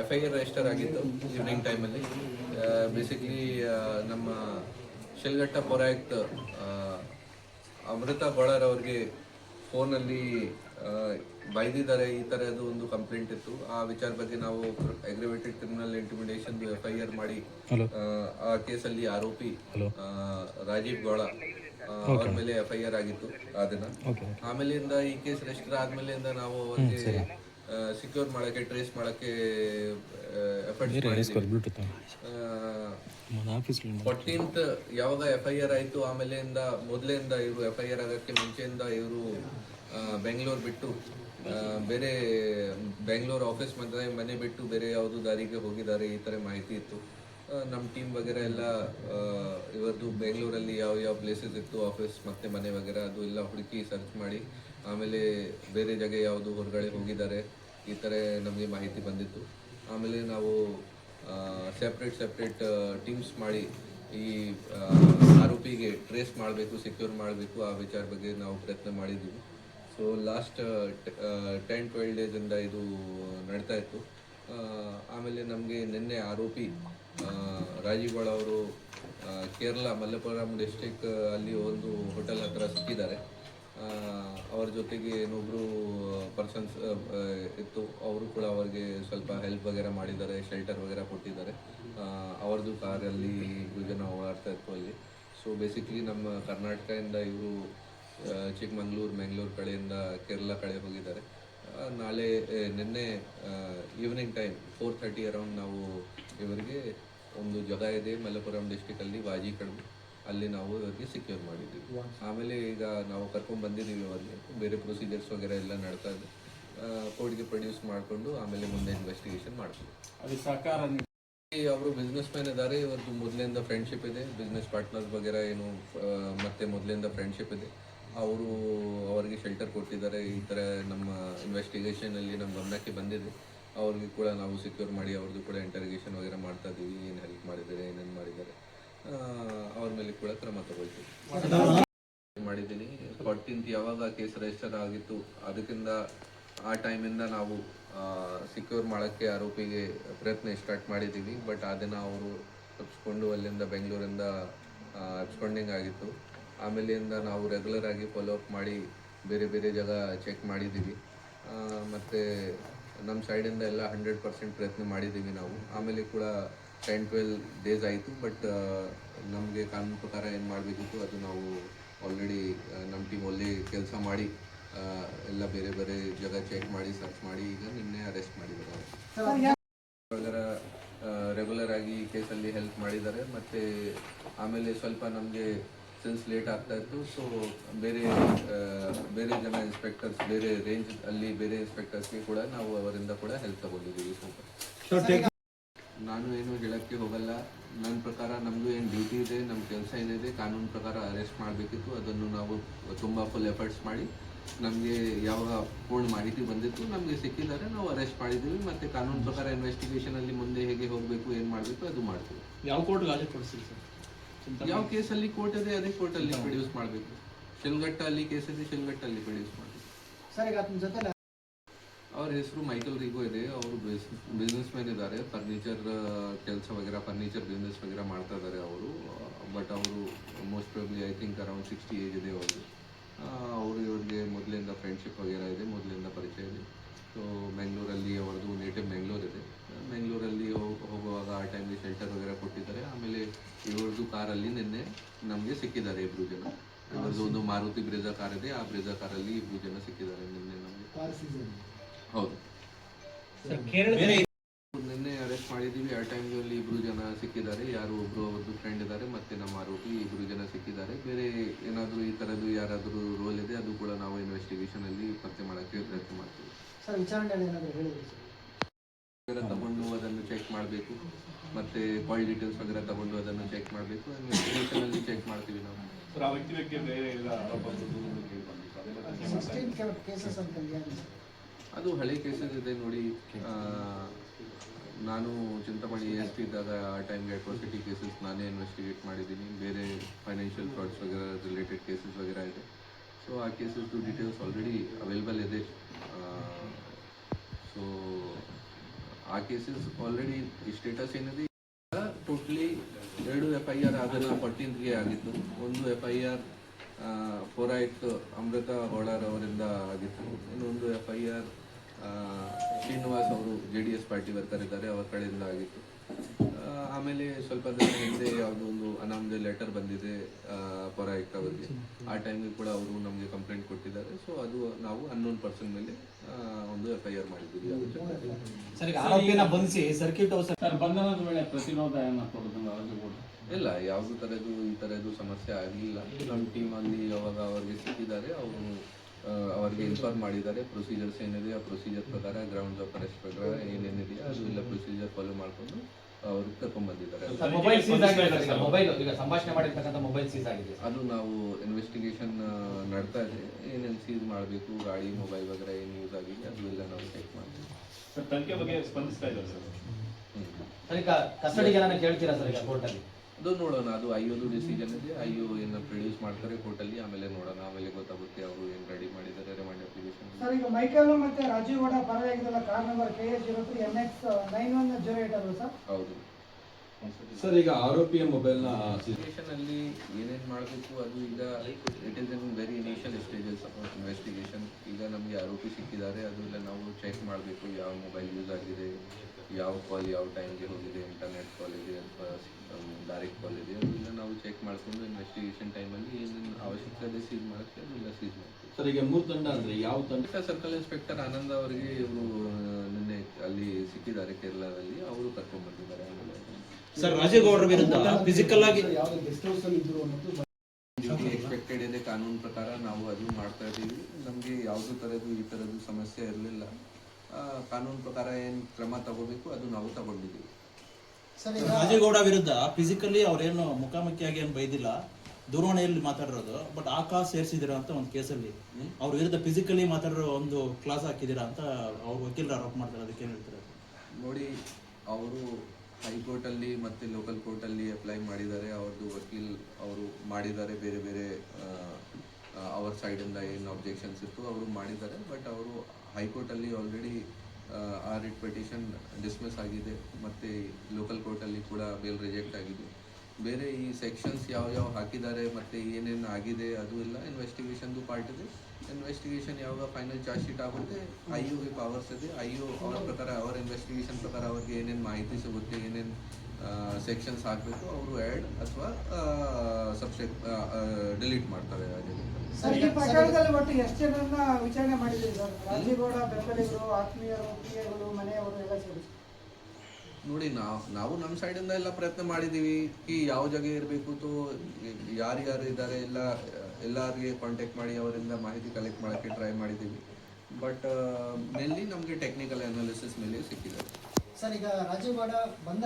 F I R register ಆಗಿತ್ತು evening ಟೈಮಲ್ಲಿ basically ನಮ್ಮ ಶಿಲ್ಘಟ್ಟ ಪೌರಾಯುಕ್ತ ಆ, ಅಮೃತ ಬೋಳರ್ ಅವ್ರಿಗೆ ಫೋನಲ್ಲಿ ಬೈದಿದ್ದಾರೆ. ಈ ಥರದ್ದು ಒಂದು ಕಂಪ್ಲೇಂಟ್ ಇತ್ತು. ಆ ವಿಚಾರ ಬಗ್ಗೆ ನಾವು aggravated criminal intimidation F I R ಮಾಡಿ ಆ, ಆ ಕೇಸಲ್ಲಿ ಆರೋಪಿ ರಾಜೀವ್ ಗೌಡ ಅವ್ರ ಮೇಲೆ ಎಫ್ ಐ ಆರ್ ಆಗಿತ್ತು ಆ ದಿನ. ಆಮೇಲಿಂದ ಈ ಕೇಸ್ ರಿಜಿಸ್ಟರ್ ಆದ್ಮೇಲಿಂದ ನಾವು ಅವ್ರಿಗೆ ಸಿಕ್ಯೂರ್ ಮಾಡಕ್ಕೆ ಟ್ರೇಸ್ ಮಾಡಕ್ಕೆ ಫೋರ್ಟೀನ್ತ್ ಯಾವಾಗ ಎಫ್ ಐ ಆರ್ ಆಯ್ತು ಆಮೇಲೆಯಿಂದ ಮೊದಲಿಂದ ಇವರು ಎಫ್ ಐ ಆರ್ ಆಗಕ್ಕೆ ಮುಂಚೆಯಿಂದ ಇವರು ಬೆಂಗಳೂರು ಬಿಟ್ಟು ಬೇರೆ ಬೆಂಗಳೂರು ಆಫೀಸ್ ಮತ್ತೆ ಮನೆ ಬಿಟ್ಟು ಬೇರೆ ಯಾವುದು ದಾರಿಗೆ ಹೋಗಿದ್ದಾರೆ ಈ ಥರ ಮಾಹಿತಿ ಇತ್ತು. ನಮ್ಮ ಟೀಮ್ ವಗೇರೆ ಎಲ್ಲ ಇವತ್ತು ಬೆಂಗಳೂರಲ್ಲಿ ಯಾವ ಯಾವ ಪ್ಲೇಸಸ್ ಇತ್ತು ಆಫೀಸ್ ಮತ್ತೆ ಮನೆ ವಗೇರೆ ಅದು ಎಲ್ಲ ಹುಡುಕಿ ಸರ್ಚ್ ಮಾಡಿ ಆಮೇಲೆ ಬೇರೆ ಜಾಗ ಯಾವುದು ಹೊರಗಡೆ ಹೋಗಿದ್ದಾರೆ. ಈ ಥರ ನಮಗೆ ಮಾಹಿತಿ ಬಂದಿತ್ತು. ಆಮೇಲೆ ನಾವು ಸೆಪ್ರೇಟ್ ಸೆಪ್ರೇಟ್ ಟೀಮ್ಸ್ ಮಾಡಿ ಈ ಆರೋಪಿಗೆ ಟ್ರೇಸ್ ಮಾಡಬೇಕು ಸೆಕ್ಯೂರ್ ಮಾಡಬೇಕು, ಆ ವಿಚಾರ ಬಗ್ಗೆ ನಾವು ಪ್ರಯತ್ನ ಮಾಡಿದ್ದೀವಿ ಸೊ ಲಾಸ್ಟ್ ಟೆನ್ ಟ್ವೆಲ್ ಡೇಸಿಂದ ಇದು ನಡೀತಾ ಇತ್ತು. ಆಮೇಲೆ ನಮಗೆ ನಿನ್ನೆ ಆರೋಪಿ ರಾಜೀವ್ ಅವರು ಕೇರಳ ಮಲ್ಲಪುರಂ ಡಿಸ್ಟಿಕ್ ಅಲ್ಲಿ ಒಂದು ಹೋಟೆಲ್ ಹತ್ರ ಸಿಕ್ಕಿದ್ದಾರೆ. ಅವರ ಜೊತೆಗೆ ಏನೊಬ್ರು ಪರ್ಸನ್ಸ್ ಇತ್ತು. ಅವರು ಕೂಡ ಅವರಿಗೆ ಸ್ವಲ್ಪ ಹೆಲ್ಪ್ ವಗೇರೆ ಮಾಡಿದ್ದಾರೆ ಶೆಲ್ಟರ್ ವಗೇರಾ ಕೊಟ್ಟಿದ್ದಾರೆ. ಅವರದು ಅವ್ರದ್ದು ಕಾರಲ್ಲಿ ಜನ ಓಡಾಡ್ತಾ ಇತ್ತು ಅಲ್ಲಿ. ಸೊ ಬೇಸಿಕಲಿ ನಮ್ಮ ಕರ್ನಾಟಕದಿಂದ ಇವರು ಚಿಕ್ಕಮಂಗ್ಳೂರು ಮ್ಯಾಂಗ್ಳೂರು ಕಡೆಯಿಂದ ಕೇರಳ ಕಡೆ ಹೋಗಿದ್ದಾರೆ. ನಾಳೆ ನಿನ್ನೆ evening time four thirty around ನಾವು ಇವರಿಗೆ ಒಂದು ಜಾಗ ಇದೆ, ಮಲ್ಲಪುರಂ ಡಿಸ್ಟಿಕಲ್ಲಿ ವಾಜಿ ಕಡ್ಬು. ಅಲ್ಲಿ ನಾವು ಇವರಿಗೆ ಸೆಕ್ಯೂರ್ ಮಾಡಿದ್ವಿ ಆಮೇಲೆ ಈಗ ನಾವು ಕರ್ಕೊಂಡು ಬಂದಿದ್ದೀವಿ ಅವರಿಗೆ ಬೇರೆ ಪ್ರೊಸೀಜರ್ಸ್ ವಗೇರೆ ಎಲ್ಲ ನಡ್ತಾ ಇದೆ. ಕೋರ್ಟ್ಗೆ ಪ್ರೊಡ್ಯೂಸ್ ಮಾಡಿಕೊಂಡು ಆಮೇಲೆ ಮುಂದೆ ಇನ್ವೆಸ್ಟಿಗೇಷನ್ ಮಾಡ್ತೀವಿ. ಅದು ಸಹಕಾರ ಅವರು ಬಿಸ್ನೆಸ್ ಮ್ಯಾನ್ ಇದ್ದಾರೆ ಇವತ್ತು ಮೊದಲಿಂದ ಫ್ರೆಂಡ್ಶಿಪ್ ಇದೆ. ಬಿಸ್ನೆಸ್ ಪಾರ್ಟ್ನರ್ಸ್ ವಗೇರೆ ಏನು ಮತ್ತೆ ಮೊದಲಿಂದ ಫ್ರೆಂಡ್ಶಿಪ್ ಇದೆ. ಅವರು ಅವರಿಗೆ ಶೆಲ್ಟರ್ ಕೊಟ್ಟಿದ್ದಾರೆ. ಈ ಥರ ನಮ್ಮ ಇನ್ವೆಸ್ಟಿಗೇಷನ್ ಅಲ್ಲಿ ನಮ್ಮ ಗಮನಕ್ಕೆ ಬಂದಿದೆ. ಅವ್ರಿಗೆ ಕೂಡ ನಾವು ಸೆಕ್ಯೂರ್ ಮಾಡಿ ಅವ್ರದ್ದು ಕೂಡ ಇಂಟರ್ಗೇಷನ್ ವಗೇರೆ ಮಾಡ್ತಾ ಇದ್ದೀವಿ ಏನು ಹೆಲ್ಪ್ ಮಾಡಿದ್ದಾರೆ ಏನೇನು ಮಾಡಿದ್ದಾರೆ. ಅವ್ರ ಮೇಲೆ ಕೂಡ ಕ್ರಮ ತಗೊಳ್ತೀವಿ. ಮಾಡಿದ್ದೀನಿ. ಫೋರ್ಟೀನ್ತ್ ಯಾವಾಗ ಕೇಸ್ ರಿಜಿಸ್ಟರ್ ಆಗಿತ್ತು ಅದಕ್ಕಿಂತ ಆ ಟೈಮಿಂದ ನಾವು ಸಿಕ್ಯೂರ್ ಮಾಡೋಕ್ಕೆ ಆರೋಪಿಗೆ ಪ್ರಯತ್ನ ಸ್ಟಾರ್ಟ್ ಮಾಡಿದ್ದೀವಿ. ಬಟ್ ಆ ದಿನ ಅವರು ತಪ್ಪಿಸ್ಕೊಂಡು ಅಲ್ಲಿಂದ ಬೆಂಗಳೂರಿಂದ ಹಚ್ಕೊಂಡಿಂಗ್ ಆಗಿತ್ತು. ಆಮೇಲಿಂದ ನಾವು ರೆಗ್ಯುಲರ್ ಆಗಿ ಫಾಲೋ ಅಪ್ ಮಾಡಿ ಬೇರೆ ಬೇರೆ ಜಾಗ ಚೆಕ್ ಮಾಡಿದ್ದೀವಿ. ಮತ್ತೆ ನಮ್ಮ ಸೈಡಿಂದ ಎಲ್ಲ ಹಂಡ್ರೆಡ್ ಪರ್ಸೆಂಟ್ ಪ್ರಯತ್ನ ಮಾಡಿದ್ದೀವಿ ನಾವು. ಆಮೇಲೆ ಕೂಡ ಟೆನ್ ಟ್ವೆಲ್ ಡೇಸ್ ಆಯಿತು ಬಟ್ ನಮಗೆ ಕಾನೂನು ಪ್ರಕಾರ ಏನು ಮಾಡಬೇಕಿತ್ತು ಅದು ನಾವು ಆಲ್ರೆಡಿ ನಮ್ಮ ಟೀಮ್ ಅಲ್ಲಿ ಕೆಲಸ ಮಾಡಿ ಆ, ಎಲ್ಲ ಬೇರೆ ಬೇರೆ ಜಾಗ ಚೆಕ್ ಮಾಡಿ ಸರ್ಚ್ ಮಾಡಿ ಈಗ ನಿನ್ನೆ ಅರೆಸ್ಟ್ ಮಾಡಿದ್ದಾರೆ ರೆಗ್ಯುಲರ್ ಆಗಿ ಈ ಕೇಸಲ್ಲಿ ಹೆಲ್ಪ್ ಮಾಡಿದ್ದಾರೆ ಮತ್ತೆ ಆಮೇಲೆ ಸ್ವಲ್ಪ ನಮಗೆ ಸೆನ್ಸ್ ಲೇಟ್ ಆಗ್ತಾ ಇತ್ತು ಸೊ ಬೇರೆ ಬೇರೆ ಜನ ಇನ್ಸ್ಪೆಕ್ಟರ್ಸ್ ಬೇರೆ ರೇಂಜ್ ಅಲ್ಲಿ ಬೇರೆ ಇನ್ಸ್ಪೆಕ್ಟರ್ಸ್ಗೆ ಕೂಡ ನಾವು ಅವರಿಂದ ಕೂಡ ಹೆಲ್ಪ್ ತಗೊಂಡಿದ್ದೀವಿ. ಸ್ವಲ್ಪ ನಾನು ಏನು ಹೇಳೋಕ್ಕೆ ಹೋಗಲ್ಲ. ನನ್ನ ಪ್ರಕಾರ ನಮ್ಮದು ಏನು ಡ್ಯೂಟಿ ಇದೆ ನಮ್ಮ ಕೆಲಸ ಏನಿದೆ ಕಾನೂನು ಪ್ರಕಾರ ಅರೆಸ್ಟ್ ಮಾಡಬೇಕಿತ್ತು. ಅದನ್ನು ನಾವು ತುಂಬ ಫುಲ್ ಎಫರ್ಟ್ಸ್ ಮಾಡಿ ನಮಗೆ ಯಾವಾಗ ಪೂರ್ಣ ಮಾಹಿತಿ ಬಂದಿತ್ತು ನಮಗೆ ಸಿಕ್ಕಿದ್ದಾರೆ. ನಾವು ಅರೆಸ್ಟ್ ಮಾಡಿದ್ದೀವಿ. ಮತ್ತು ಕಾನೂನು ಪ್ರಕಾರ ಇನ್ವೆಸ್ಟಿಗೇಷನಲ್ಲಿ ಮುಂದೆ ಹೇಗೆ ಹೋಗಬೇಕು ಏನು ಮಾಡಬೇಕು ಅದು ಮಾಡ್ತೀವಿ. ಯಾವ ಕೋರ್ಟ್ ಗಾಜಿ ಕೊಡಿಸಿಲ್ಲ ಸರ್? ಯಾವ ಕೇಸಲ್ಲಿ ಕೋರ್ಟ್ ಇದೆ ಅದೇ ಕೋರ್ಟಲ್ಲಿ ಪ್ರೊಡ್ಯೂಸ್ ಮಾಡಬೇಕು. ಶಿಲ್ಘಟ್ಟ ಅಲ್ಲಿ ಕೇಸ್ ಇದೆ ಶಿಲ್ಘಟ್ಟಲ್ಲಿ ಪ್ರೊಡ್ಯೂಸ್ ಮಾಡಬೇಕು. ಸರ್ ಈಗ ಜೊತೆ ಅವ್ರ ಹೆಸರು ಮೈಕಲ್ ರಿಗೋ ಇದೆ. ಅವರು ಬಿಸ್ನೆಸ್ ಮ್ಯಾನ್ ಇದ್ದಾರೆ ಫರ್ನಿಚರ್ ಕೆಲಸ ವಗೇರಾ ಫರ್ನಿಚರ್ ಬಿಸ್ನೆಸ್ ವಗೇರಾ ಮಾಡ್ತಾ ಇದ್ದಾರೆ ಅವರು. ಬಟ್ ಅವರು most probably I think around sixty age ಇದೆ ಅವರು ಅವರು ಇವ್ರಿಗೆ ಮೊದಲಿಂದ ಫ್ರೆಂಡ್ಶಿಪ್ ವಗೇರಾ ಇದೆ ಮೊದಲಿಂದ ಪರಿಚಯ ಇದೆ. ಸೊ ಬೆಂಗಳೂರಲ್ಲಿ ಅವ್ರದ್ದು ನೇಟಿವ್ ಬೆಂಗಳೂರು ಇದೆ. ಬೆಂಗಳೂರಲ್ಲಿ ಹೋಗ್- ಹೋಗುವಾಗ ಆ ಟೈಮಲ್ಲಿ ಶೆಲ್ಟರ್ ವಗೇರಾ ಕೊಟ್ಟಿದ್ದಾರೆ. ಆಮೇಲೆ ಇವ್ರದ್ದು ಕಾರಲ್ಲಿ ನಿನ್ನೆ ನಮಗೆ ಸಿಕ್ಕಿದ್ದಾರೆ ಇಬ್ಬರು ಜನ. ಇವ್ರದ್ದು ಒಂದು ಮಾರುತಿ ಬ್ರೇಜಾ ಕಾರ್ ಇದೆ. ಆ ಬ್ರೇಜಾ ಕಾರಲ್ಲಿ ಇಬ್ಬರು ಜನ ಸಿಕ್ಕಿದ್ದಾರೆ ನಿನ್ನೆ ನಮಗೆ. ಹೌದು. ನಿನ್ನೆ ಅರೆಸ್ಟ್ ಮಾಡಿದ್ದೀವಿ. ಆ ಟೈಮ್ನಲ್ಲಿ ಇಬ್ರು ಜನ ಸಿಕ್ಕಿದ್ದಾರೆ. ಯಾರು ಒಬ್ರು ಅವ್ರದ್ದು ಫ್ರೆಂಡ್ ಇದ್ದಾರೆ ಮತ್ತೆ ನಮ್ಮ ಆರೋಪಿ ಇಬ್ರು ಜನ ಸಿಕ್ಕಿದ್ದಾರೆ. ಬೇರೆ ಏನಾದರೂ ಈ ಥರದ್ದು ಯಾರಾದರೂ ರೋಲ್ ಇದೆ ಅದು ಕೂಡ ನಾವು ಇನ್ವೆಸ್ಟಿಗೇಷನ್ ಅಲ್ಲಿ ಪತ್ತೆ ಮಾಡೋಕ್ಕೆ ಪ್ರಯತ್ನ ಮಾಡ್ತೀವಿ. ಸರ್ ವಿಚಾರಣೆ ಏನಾದರೂ ಹೇಳಿದ್ರು ಸರ್? ತಗೊಂಡು ಅದನ್ನು ಚೆಕ್ ಮಾಡಬೇಕು. ಮತ್ತೆ ಕಾಲ್ ಡೀಟೇಲ್ಸ್ ವಗೇರೆ ತಗೊಂಡು ಅದನ್ನು ಚೆಕ್ ಮಾಡಬೇಕು. ಇನ್ವೆಸ್ಟಿಗೇಷನ್ ಅಲ್ಲಿ ಚೆಕ್ ಮಾಡ್ತೀವಿ ನಾವು. ಸರ್ ಆ ವ್ಯಕ್ತಿ ಬಗ್ಗೆ ಬೇರೆ ಎಲ್ಲ ಕೇಸಸ್ ಅಂತ ಅದು ಹಳೆ ಕೇಸಸ್ ಇದೆ ನೋಡಿ ನಾನು ಚಿಂತಾಮಣಿ ಎಸ್ ಪಿ ಇದ್ದಾಗ ಆ ಟೈಮ್ಗೆ ಅಟ್ರಾಸಿಟಿ ಕೇಸಸ್ ನಾನೇ ಇನ್ವೆಸ್ಟಿಗೇಟ್ ಮಾಡಿದ್ದೀನಿ. ಬೇರೆ ಫೈನಾನ್ಷಿಯಲ್ ಫ್ರಾಡ್ಸ್ ವಗೇರ ರಿಲೇಟೆಡ್ ಕೇಸಸ್ ವಗೇರ ಇದೆ. ಸೊ ಆ ಕೇಸಸ್ದು ಡೀಟೇಲ್ಸ್ ಆಲ್ರೆಡಿ ಅವೈಲೇಬಲ್ ಇದೆ. ಸೊ ಆ ಕೇಸಸ್ ಆಲ್ರೆಡಿ ಸ್ಟೇಟಸ್ ಏನಿದೆ? ಟೋಟ್ಲಿ ಎರಡು ಎಫ್ ಐ ಆರ್ ಆದ ಫೋರ್ಟೀನ್ತ್ಗೆ ಆಗಿತ್ತು. ಒಂದು F I R four eight Amrutha Holar ಅವರಿಂದ ಆಗಿತ್ತು. ಇನ್ನೊಂದು ಎಫ್ ಐ ಆರ್ ಶ್ರೀನಿವಾಸ್ ಅವರು J D S party worker ಇದ್ದಾರೆ ಅವರ ಕಡೆಯಿಂದ ಆಗಿತ್ತು. ಆಮೇಲೆ ಸ್ವಲ್ಪ ದಿನ ಹಿಂದೆ ಯಾವುದೋ ಒಂದು ಅನಾಮದೆ ಲೆಟರ್ ಬಂದಿದೆ ಪೌರಾಯುಕ್ತ ಅವರಿಗೆ. ಆ ಟೈಮಿಗೆ ಕೂಡ ಅವರು ನಮಗೆ ಕಂಪ್ಲೇಂಟ್ ಕೊಟ್ಟಿದ್ದಾರೆ. ಸೊ ಅದು ನಾವು ಅನ್ನೋನ್ ಪರ್ಸನ್ ಮೇಲೆ ಒಂದು ಎಫ್ ಐ ಆರ್ ಮಾಡಿದ್ದೀವಿ. ಇಲ್ಲ ಯಾವುದೇ ಥರದ್ದು ಈ ಥರದ್ದು ಸಮಸ್ಯೆ ಆಗಲಿಲ್ಲ ನಮ್ಮ ಟೀಮ್ ಅಲ್ಲಿ ಯಾವಾಗ ಅವರಿಗೆ ಸಿಕ್ಕಿದ್ದಾರೆ ಅವರು ಅವರಿಗೆ ಇನ್ಫಾರ್ಮ್ ಮಾಡಿದ್ದಾರೆ ಪ್ರೊಸೀಜರ್ಸ್ ಏನಿದೆ ಆ ಪ್ರೊಸೀಜರ್ ಪ್ರಕಾರ ಗ್ರೌಂಡ್ಸ್ ಆಫ್ ಅರೆಸ್ಟ್ ಪ್ರಕಾರ ಏನೇನಿದೆ ಅದು ಎಲ್ಲ ಪ್ರೊಸೀಜರ್ ಫಾಲೋ ಮಾಡಿಕೊಂಡು ಅವ್ರಿಗೆ ಕರ್ಕೊಂಡ್ಬಂದಿದ್ದಾರೆ. ಮೊಬೈಲ್ ಸೀಸ್ ಆಗಿದೆ ಸರ್ ಈಗ ಮೊಬೈಲ್ ಈಗ ಸಂಭಾಷಣೆ ಮಾಡಿರ್ತಕ್ಕಂಥ ಮೊಬೈಲ್ ಸೀಸ್ ಆಗಿದೆ ಅದು ನಾವು ಇನ್ವೆಸ್ಟಿಗೇಷನ್ ನಡ್ತಾ ಇದೆ. ಏನೇನು ಸೀಸ್ ಮಾಡಬೇಕು ಗಾಡಿ ಮೊಬೈಲ್ ವಗೈರೆ ಏನು ಯೂಸ್ ಆಗಿದೆ ಅದು ಎಲ್ಲ ನಾವು ಚೆಕ್ ಮಾಡ್ತೀವಿ. ಸರ್ ತನಿಖೆ ಬಗ್ಗೆ ಸ್ಪಂದಿಸ್ತಾ ಇದ್ದಾರೆ ಸರ್. ಈಗ ಕಸ್ಟಡಿಗೆ ನಾನು ಕೇಳ್ತೀರಾ ಸರ್ ಈಗ ಕೋರ್ಟಲ್ಲಿ ಅದು ನೋಡೋಣ ಅದು ಐಯೋದು ಡಿಸಿಷನ್ ಇದೆ. ಐಯೋ ಏನು ಪ್ರೊಡ್ಯೂಸ್ ಮಾಡ್ತಾರೆ ಕೋರ್ಟಲ್ಲಿ ಆಮೇಲೆ ನೋಡೋಣ ಆಮೇಲೆ ಗೊತ್ತಾಗುತ್ತೆ ಅವರು ಏನು ರೆಡಿ ಮಾಡಿದ್ದಾರೆ ರಿಮೈಂಡ್ ಅಪ್ಲಿಕೇಶನ್ ಸರ್ ಈಗ ಮೈಕಲ್ ಮತ್ತೆ Rajiv Gowda ಪರವಾಗಿದ್ದಲ್ಲ car number K S zero three N X nine one zero eight ಅಲ್ವಾ ಸರ್. ಹೌದು. ಸರ್ ಈಗ ಆರೋಪಿಯ ಮೊಬೈಲ್ನ ಅಲ್ಲಿ ಏನೇನು ಮಾಡಬೇಕು ಅದು ಈಗ it is in very initial stages of investigation ಈಗ ನಮಗೆ ಆರೋಪಿ ಸಿಕ್ಕಿದ್ದಾರೆ ಅದು ಎಲ್ಲ ನಾವು ಚೆಕ್ ಮಾಡಬೇಕು ಯಾವ ಮೊಬೈಲ್ ಯೂಸ್ ಆಗಿದೆ ಯಾವ ಕಾಲ್ ಯಾವ ಟೈಮ್ಗೆ ಹೋಗಿದೆ ಇಂಟರ್ನೆಟ್ ಕಾಲ್ ಇದೆ ಅಥವಾ ಡೈರೆಕ್ಟ್ ಕಾಲ್ ಇದೆ ಅದೆಲ್ಲ ನಾವು ಚೆಕ್ ಮಾಡಿಕೊಂಡು ಇನ್ವೆಸ್ಟಿಗೇಷನ್ ಟೈಮಲ್ಲಿ ಏನೇನು ಅವಶ್ಯಕತೆ ಸೀಸ್ ಮಾಡೋಕ್ಕೆ ಅದೆಲ್ಲ ಸೀಸ್ ಮಾಡ್ತೀವಿ. ಸರ್ ಈಗ ಮೂರು ತಂಡ ಅಂದರೆ ಯಾವ ತಂಡ? ಸರ್ಕಲ್ ಇನ್ಸ್ಪೆಕ್ಟರ್ ಆನಂದ್ ಅವರಿಗೆ ಇವರು ನಿನ್ನೆ ಅಲ್ಲಿ ಸಿಕ್ಕಿದ್ದಾರೆ ಕೇರಳದಲ್ಲಿ ಅವರು ಕರ್ಕೊಂಡ್ಬಂದಿದ್ದಾರೆ ಸರ್ ರಾಜೇಗೌಡರ ವಿರುದ್ಧ ಫಿಸಿಕಲ್ ಆಗಿ ಡ್ಯೂಟಿ ಇದೆ ಕಾನೂನು ಪ್ರಕಾರ ನಾವು ಅದು ಮಾಡ್ತಾ ಇದ್ದೀವಿ. ನಮಗೆ ಯಾವುದೇ ಥರದ್ದು ಈ ಥರದ್ದು ಸಮಸ್ಯೆ ಇರಲಿಲ್ಲ. ಕಾನೂನು ಪ್ರಕಾರ ಏನು ಕ್ರಮ ತಗೋಬೇಕು ಅದು ನಾವು ತಗೊಂಡಿದ್ದೀವಿ. ಸರ್ ಈಗ ರಾಜೇಗೌಡ ವಿರುದ್ಧ ಫಿಸಿಕಲಿ ಅವ್ರೇನು ಮುಖಾಮುಖಿಯಾಗಿ ಏನು ಬೈದಿಲ್ಲ. ದೂರವಾಣಿಯಲ್ಲಿ ಮಾತಾಡಿರೋದು ಬಟ್ ಆ ಕಾಸ್ ಸೇರಿಸಿದಿರ ಅಂತ ಒಂದು ಕೇಸಲ್ಲಿ. ಅವ್ರ ವಿರುದ್ಧ ಫಿಸಿಕಲಿ ಮಾತಾಡಿರೋ ಒಂದು ಕ್ಲಾಸ್ ಹಾಕಿದ್ದೀರಾ ಅಂತ ಅವ್ರ ವಕೀಲರು ಆರೋಪ ಮಾಡ್ತಾರೆ ಅದಕ್ಕೆ ಏನು ಹೇಳ್ತಾರೆ? ನೋಡಿ ಅವರು ಹೈಕೋರ್ಟಲ್ಲಿ ಮತ್ತು ಲೋಕಲ್ ಕೋರ್ಟಲ್ಲಿ ಅಪ್ಲೈ ಮಾಡಿದ್ದಾರೆ. ಅವ್ರದ್ದು ವಕೀಲ್ ಅವರು ಮಾಡಿದ್ದಾರೆ. ಬೇರೆ ಬೇರೆ ಅವರ್ ಸೈಡಿಂದ ಏನು ಅಬ್ಜೆಕ್ಷನ್ಸ್ ಇತ್ತು ಅವರು ಮಾಡಿದ್ದಾರೆ. ಬಟ್ ಅವರು ಹೈಕೋರ್ಟಲ್ಲಿ ಆಲ್ರೆಡಿ ಆ ರಿಟ್ ಪಿಟಿಷನ್ ಡಿಸ್ಮಿಸ್ ಆಗಿದೆ. ಮತ್ತು ಲೋಕಲ್ ಕೋರ್ಟಲ್ಲಿ ಕೂಡ ಬೇಲ್ ರಿಜೆಕ್ಟ್ ಆಗಿದೆ. ಬೇರೆ ಈ ಸೆಕ್ಷನ್ಸ್ ಯಾವ ಯಾವ ಹಾಕಿದ್ದಾರೆ, ಮತ್ತು ಏನೇನು ಆಗಿದೆ, ಅದು ಎಲ್ಲ ಇನ್ವೆಸ್ಟಿಗೇಷನ್ದು ಪಾರ್ಟ್ ಇದೆ. ಇನ್ವೆಸ್ಟಿಗೇಷನ್ ಯಾವಾಗ ಫೈನಲ್ ಚಾರ್ಜ್ ಶೀಟ್ ಆಗುತ್ತೆ ಐ ಯುಗೆ ಪವರ್ಸ್ ಇದೆ. ಐ ಯು ಅವ್ರ ಪ್ರಕಾರ, ಅವರ ಇನ್ವೆಸ್ಟಿಗೇಷನ್ ಪ್ರಕಾರ ಅವ್ರಿಗೆ ಏನೇನು ಮಾಹಿತಿ ಸಿಗುತ್ತೆ, ಏನೇನು ಸೆಕ್ಷನ್ಸ್ ಹಾಕಬೇಕು ಅವರು ಆ್ಯಡ್ ಅಥವಾ ಸಬ್ಸೆಕ್ ಡಿಲೀಟ್ ಮಾಡ್ತಾರೆ ಒಟ್ಟು ಎಷ್ಟು ಜನರನ್ನ ವಿಚಾರಣೆ ಮಾಡಿದ್ದೀರಿ ಸರ್? ಬೆಂಬಲಿಗರು ಆತ್ಮೀಯರು ಮನೆಯವರು ಎಲ್ಲ ಸೇರಿ ನೋಡಿ, ನಾವು ನಾವು ನಮ್ಮ ಸೈಡಿಂದ ಎಲ್ಲ ಪ್ರಯತ್ನ ಮಾಡಿದ್ದೀವಿ ಈ ಯಾವ ಜಾಗ ಇರಬೇಕು ತೋ ಯಾರು ಯಾರು ಇದ್ದಾರೆ ಎಲ್ಲ, ಎಲ್ಲರಿಗೆ ಕಾಂಟ್ಯಾಕ್ಟ್ ಮಾಡಿ, ಅವರಿಂದ ಮಾಹಿತಿ ಕಲೆಕ್ಟ್ ಮಾಡೋಕ್ಕೆ ಟ್ರೈ ಮಾಡಿದ್ದೀವಿ ಬಟ್ ಮೇನ್ಲಿ ನಮಗೆ ಟೆಕ್ನಿಕಲ್ ಅನಾಲಿಸಿಸ್ ಮೇಲೆ ಸಿಕ್ಕಿದೆ. ಸರ್, ಈಗ ರಾಜೀವ್ ಬಂದ